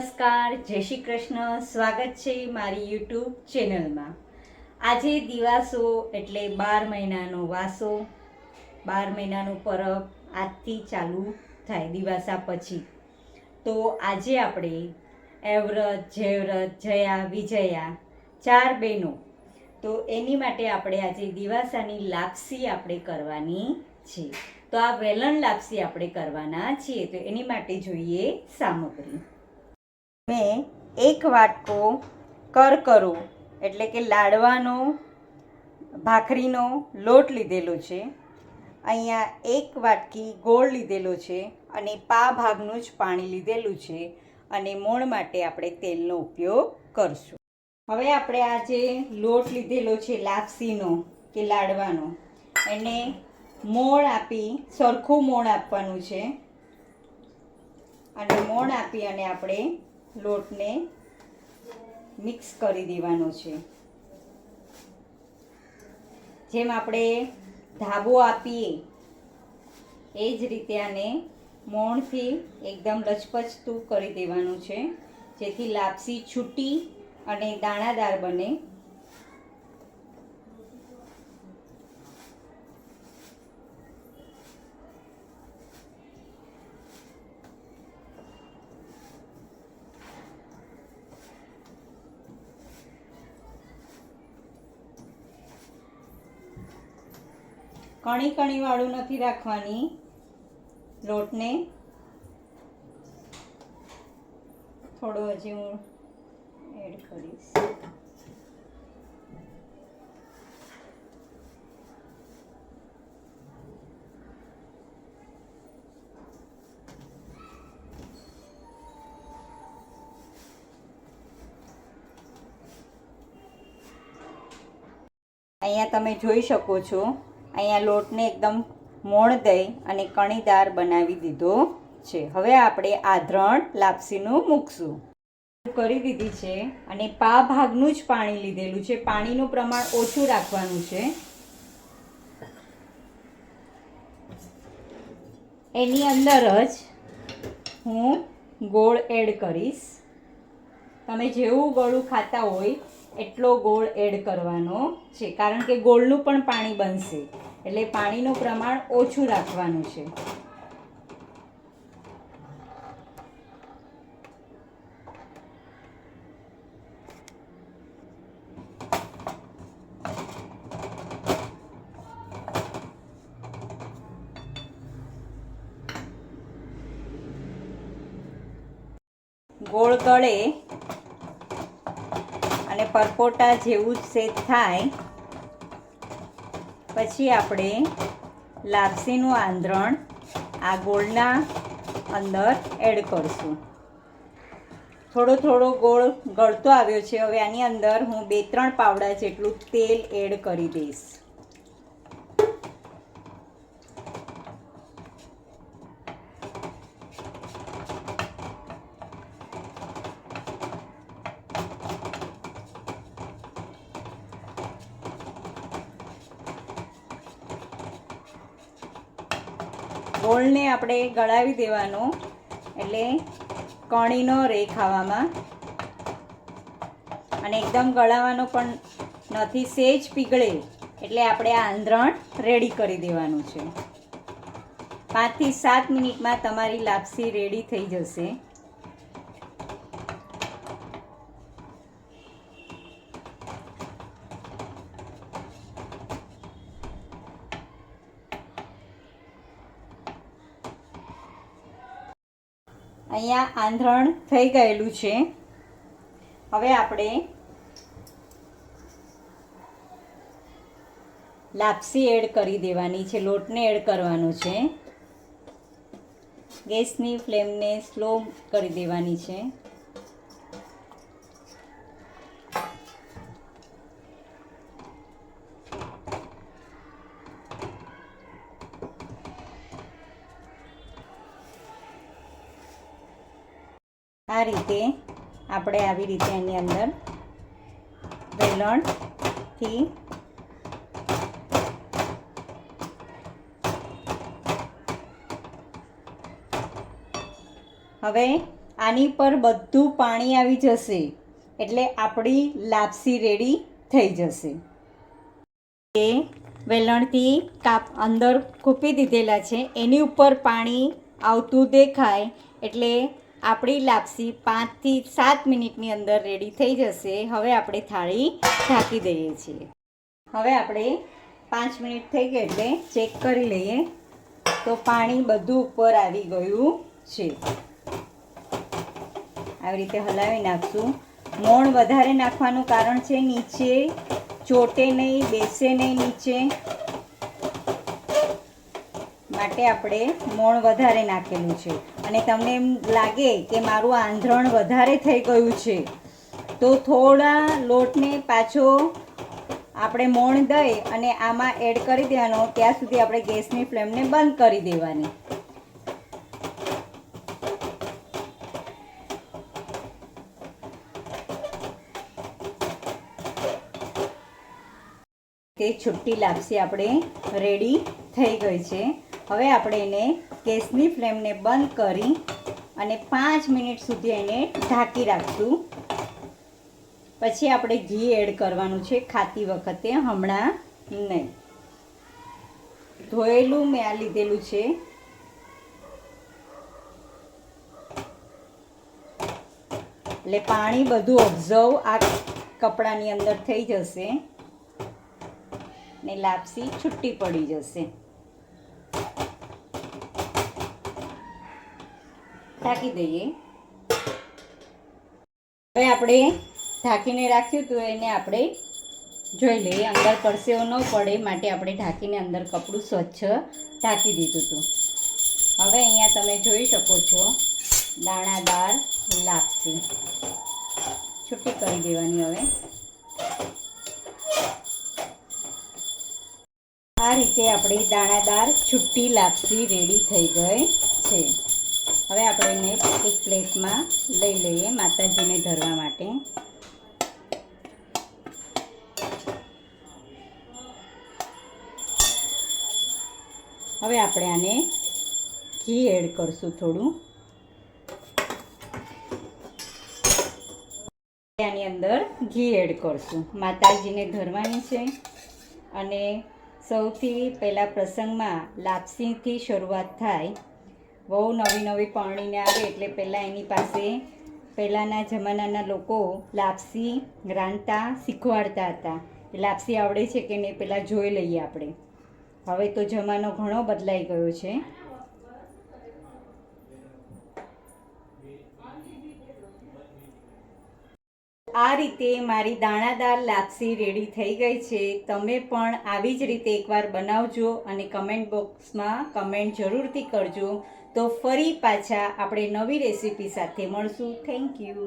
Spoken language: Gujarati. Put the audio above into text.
નમસ્કાર, જય શ્રી કૃષ્ણ. સ્વાગત છે મારી યુટ્યુબ ચેનલમાં. આજે દિવાસો એટલે બાર મહિનાનો વાસો. બાર મહિનાનો પરબ આજથી ચાલુ થાય દિવાસા પછી. તો આજે આપણે એવ્રત, જયવ્રત, જયા, વિજયા ચાર બહેનો. તો એની માટે આપણે આજે દિવાસાની લાપસી આપણે કરવાની છે. તો આ વેલણ લાપસી આપણે કરવાના છીએ. તો એની માટે જોઈએ સામગ્રી. મેં એક વાટકો કરકરો એટલે કે લાડવાનો, ભાખરીનો લોટ લીધેલો છે. અહીંયા એક વાટકી ગોળ લીધેલો છે અને પા ભાગનું જ પાણી લીધેલું છે અને મોણ માટે આપણે તેલનો ઉપયોગ કરશું. હવે આપણે આ જે લોટ લીધેલો છે લાપસીનો કે લાડવાનો, એને મોણ આપી, સરખું મોણ આપવાનું છે. અને મોણ આપી અને આપણે લોટને મિક્સ કરી દેવાનો છે. જેમ આપણે ધાબો આપીએ, એ જ રીતે આને મોણથી એકદમ લચપચતું કરી દેવાનું છે. જેથી લાપસી છૂટી અને દાણાદાર બને. કણી કણી વાળું નથી રાખવાની લોટને. થોડો હજી હું એડ કરીશ. અહીંયા તમે જોઈ શકો છો અહીંયા લોટને એકદમ મોણ દઈ અને કણીદાર બનાવી દીધો છે. હવે આપણે આધરણ લાપસીનું મૂકશું. કરી દીધી છે અને પા ભાગનું જ પાણી લીધેલું છે. પાણીનું પ્રમાણ ઓછું રાખવાનું છે. એની અંદર જ હું ગોળ એડ કરીશ. તમે જેવું ગળું ખાતા હોય એટલો ગોળ એડ કરવાનો છે. કારણ કે ગોળનું પણ પાણી બનશે. એટલે પાણીનું પ્રમાણ ઓછું રાખવાનું છે. ગોળ ગળે અને પરપોટા જેવું જ સેટ થાય. પછી આપણે લાપસીનું આંધણ આ ગોળના અંદર એડ કરશું. થોડો થોડો ગોળ ગળતો આવ્યો છે. હવે આની અંદર હું બે ત્રણ પાવડા જેટલું તેલ એડ કરી દઈશ. ગોળને આપણે ગળાવી દેવાનો. એટલે કણી ન રહે ખાવામાં અને એકદમ ગળાવાનો પણ નથી, સેજ પીગળે. એટલે આપણે આ આંધ્રણ રેડી કરી દેવાનું છે. પાંચથી સાત મિનિટમાં તમારી લાપસી રેડી થઈ જશે. અહીંયા આંધણ થઈ ગયેલું છે. હવે આપણે લાપસી એડ કરી દેવાની છે, લોટને એડ કરવાનો છે. ગેસની ફ્લેમને સ્લો કરી દેવાની છે. રીતે આપણે આવી રીતે એની અંદર વેલણથી હવે આની પર બધું પાણી આવી જશે એટલે આપણી લાપસી રેડી થઈ જશે. એ વેલણથી કાપ અંદર કૂપી દીધેલા છે. એની ઉપર પાણી આવતું દેખાય એટલે આપણી લાપસી પાંચથી સાત મિનિટની અંદર રેડી થઈ જશે. હવે આપણે થાળી ઢાંકી દઈએ છીએ. હવે આપણે પાંચ મિનિટ થઈ ગઈ એટલે ચેક કરી લઈએ તો પાણી બધું ઉપર આવી ગયું છે. આવી રીતે હલાવી નાખશું. મોણ વધારે નાખવાનું કારણ છે નીચે, ચોટે નહીં, બેસે નહીં નીચે. માટે આપણે મોણ વધારે નાખેલું છે. અને તમને એમ લાગે કે મારું આંધ્રણ વધારે થઈ ગયું છે, તો થોડા લોટને પાછો આપણે મોણ દઈ અને આમાં એડ કરી દેવાનો. ત્યાં સુધી આપણે ગેસની ફ્લેમને બંધ કરી દેવાની. તે છુટ્ટી લાપસી આપણે રેડી થઈ ગઈ છે. હવે આપણે એને ગેસની ફ્લેમને બંધ કરી અને પાંચ મિનિટ સુધી એને ઢાંકી રાખશું. પછી આપણે ઘી એડ કરવાનું છે, ખાતી વખતે હમણાં નહીં. ધોયેલું મેં આ લીધેલું છે. એટલે પાણી બધું ઓબ્ઝર્વ આ કપડાની અંદર થઈ જશે ને લાપસી છૂટી પડી જશે. ઢાંકી દઈએ. હવે આપણે ઢાંકીને રાખ્યું હતું એને આપણે જોઈ લઈએ, અંદર પરસેવો ન પડે માટે આપણે ઢાંકીને અંદર કપડું સ્વચ્છ ઢાંકી દીધું હતું. હવે અહીંયા તમે જોઈ શકો છો, દાણાદાર લાપસી. છૂટી કરી દેવાની હવે. આ રીતે આપણી દાણાદાર છુટ્ટી લાપસી રેડી થઈ ગઈ છે. હવે આપણે એને એક પ્લેટમાં લઈ લઈએ માતાજીને ધરવા માટે. હવે આપણે આને ઘી એડ કરશું થોડું. આની અંદર ઘી એડ કરશું. માતાજીને ધરવાની છે અને સૌથી પહેલાં પ્રસંગમાં લાપસીથી શરૂઆત થાય બહુ નવી નવી પરણીને આવે એટલે પહેલાં એની પાસે પહેલાંના જમાનાના લોકો લાપસી રાંધતા શીખવાડતા હતા. લાપસી આવડે છે કે નહીં પહેલાં જોઈ લઈએ આપણે. હવે તો જમાનો ઘણો બદલાઈ ગયો છે. આ રીતે મારી દાણાદાર લાપસી રેડી થઈ ગઈ છે. તમે પણ આવી જ રીતે એકવાર બનાવજો અને કમેન્ટ બોક્સમાં કમેન્ટ જરૂરથી કરજો. તો ફરી પાછા આપણે નવી રેસીપી સાથે મળશું. Thank you